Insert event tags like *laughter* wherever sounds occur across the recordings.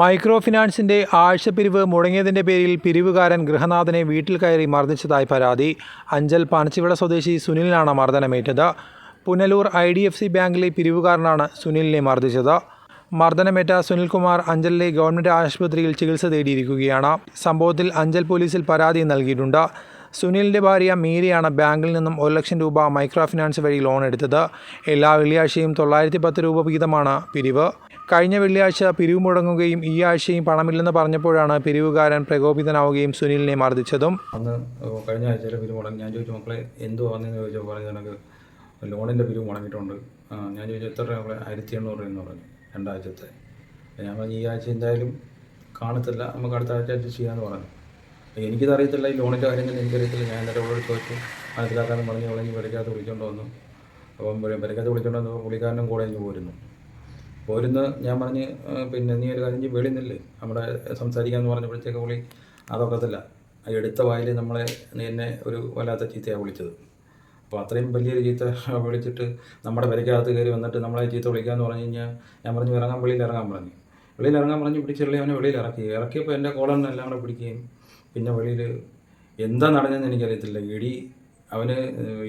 Micro ഫിനാൻസിന്റെ ആഴ്ചപ്പിരിവ് മുടങ്ങിയതിന്റെ പേരിൽ പിരിവുകാരൻ ഗൃഹനാഥനെ വീട്ടിൽ കയറി മർദ്ദിച്ചതായി പരാതി. അഞ്ചൽ പനച്ചിവിട സ്വദേശി സുനിലിനാണ് മർദ്ദനമേറ്റത്. Punalur I D F C ബാങ്കിലെ പിരിവുകാരനാണ് സുനിലിനെ മർദ്ദിച്ചത്. മർദ്ദനമേറ്റ സുനിൽകുമാർ അഞ്ചലിലെ ഗവൺമെന്റ് ആശുപത്രിയിൽ ചികിത്സ തേടിയിരിക്കുകയാണ്. സംഭവത്തിൽ അഞ്ചൽ പോലീസിൽ പരാതി നൽകിയിട്ടുണ്ട്. സുനിലിന്റെ ഭാര്യ മീരയാണ് ബാങ്കിൽ നിന്നും ഒരു ലക്ഷം രൂപ മൈക്രോ ഫിനാൻസ് വഴി ലോൺ എടുത്തത്. എല്ലാ വെള്ളിയാഴ്ചയും തൊള്ളായിരത്തി പത്ത് രൂപ വീതമാണ് പിരിവ്. കഴിഞ്ഞ വെള്ളിയാഴ്ച പിരിവ് മുടങ്ങുകയും ഈ ആഴ്ചയും പണമില്ലെന്ന് പറഞ്ഞപ്പോഴാണ് പിരിവുകാരൻ പ്രകോപിതനാവുകയും സുനിലിനെ മർദ്ദിച്ചതും. അന്ന് കഴിഞ്ഞ ആഴ്ചയിലെ പിരിവ് മുടങ്ങി. ഞാൻ ചോദിച്ചു മക്കളെ എന്തോ വന്നെന്ന് ചോദിച്ചപ്പോൾ പറഞ്ഞു എനിക്ക് ലോണിന്റെ പിരിവ് മുടങ്ങിയിട്ടുണ്ട്. ഞാൻ ചോദിച്ചു എത്ര രൂപ ആയിരത്തി എണ്ണൂറ് രൂപ എന്ന് പറഞ്ഞു രണ്ടാഴ്ചത്തെ. ഞാൻ പറഞ്ഞു ഈ ആഴ്ച എന്തായാലും കാണത്തില്ല. നമുക്ക് അടുത്ത ആഴ്ച അഡ്ജസ്റ്റ് ചെയ്യാമെന്ന് പറഞ്ഞു. എനിക്കിത് അറിയത്തില്ല. ഈ ലോണിന്റെ കാര്യം തന്നെ എനിക്കറിയത്തില്ല. ഞാൻ എന്റെ അവളോട് ചോദിച്ചു മനസ്സിലാക്കാനും പറഞ്ഞ് ഇനി വിളിക്കാത്ത വിളിച്ചുകൊണ്ട് വന്നു. അപ്പം വിളിക്കാത്ത വിളിച്ചുകൊണ്ട് വന്നപ്പോൾ പുള്ളിക്കാരനും കൂടെ എനിക്ക് പോരുന്നു പോരുന്ന് ഞാൻ പറഞ്ഞ് പിന്നെ നീ ഒരു കാര്യം ചെയ്യും വെളി നില്ല്. നമ്മുടെ സംസാരിക്കാമെന്ന് പറഞ്ഞപ്പോഴത്തേക്ക് പുള്ളി അതൊക്കത്തില്ല. ആ എടുത്ത വായിൽ നമ്മളെ എന്നെ ഒരു വല്ലാത്ത ചീത്തയാണ് വിളിച്ചത്. അപ്പോൾ അത്രയും വലിയൊരു ചീത്ത *laughs* വിളിച്ചിട്ട് നമ്മുടെ പെരയ്ക്കകത്ത് കയറി വന്നിട്ട് നമ്മളെ ചീത്ത വിളിക്കാമെന്ന് പറഞ്ഞു കഴിഞ്ഞാൽ ഞാൻ പറഞ്ഞു ഇറങ്ങാൻ വെളിയിൽ ഇറങ്ങാൻ പറഞ്ഞു. വെളിയിൽ ഇറങ്ങാൻ പറഞ്ഞ് പിടിച്ചുള്ളി അവനെ വെളിയിൽ ഇറക്കി. ഇറക്കിയപ്പോൾ എന്റെ എല്ലാം കൂടെ പിടിക്കുകയും പിന്നെ വെളിയിൽ എന്താ നടന്നതെന്ന് എനിക്കറിയത്തില്ല. ഇടി അവന്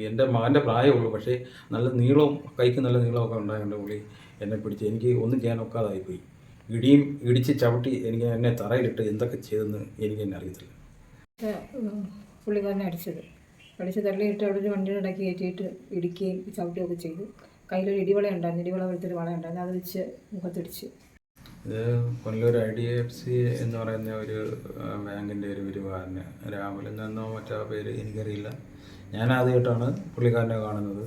എന്റെ മകന്റെ പ്രായമുള്ളൂ പക്ഷേ നല്ല നീളവും കൈക്ക് നല്ല നീളമൊക്കെ ഉണ്ടായതുകൊണ്ട് പുള്ളി എന്നെ പിടിച്ച് എനിക്ക് ഒന്നും ചെയ്യാൻ ഒക്കാതായിപ്പോയി. ഇടിയും ഇടിച്ച് ചവിട്ടി എനിക്ക് എന്നെ തറയിലിട്ട് എന്തൊക്കെ ചെയ്തെന്ന് എനിക്ക് തന്നെ അറിയത്തില്ല. പുള്ളി തന്നെ അടിച്ചത്. അടിച്ച് തള്ളിയിട്ട് അവിടെ ഒരു വണ്ടിയുടെ ഇടയ്ക്ക് കയറ്റിയിട്ട് ഇടിക്കുകയും ചവിട്ടുകയൊക്കെ ചെയ്തു. കയ്യിലൊരു ഇടിവള ഉണ്ടായിരുന്നു ഇടിവള പോലത്തെ വള ഉണ്ടായിരുന്നു അത് വെച്ച് മുഖത്തിടിച്ച് ഇത് Kollur I D F C എന്ന് പറയുന്ന ഒരു ബാങ്കിന്റെ ഒരു പിരിവുകാരന് രാഹുൽ എന്നോ മറ്റോ പേര് എനിക്കറിയില്ല. ഞാൻ ആദ്യമായിട്ടാണ് പുള്ളിക്കാരനെ കാണുന്നത്.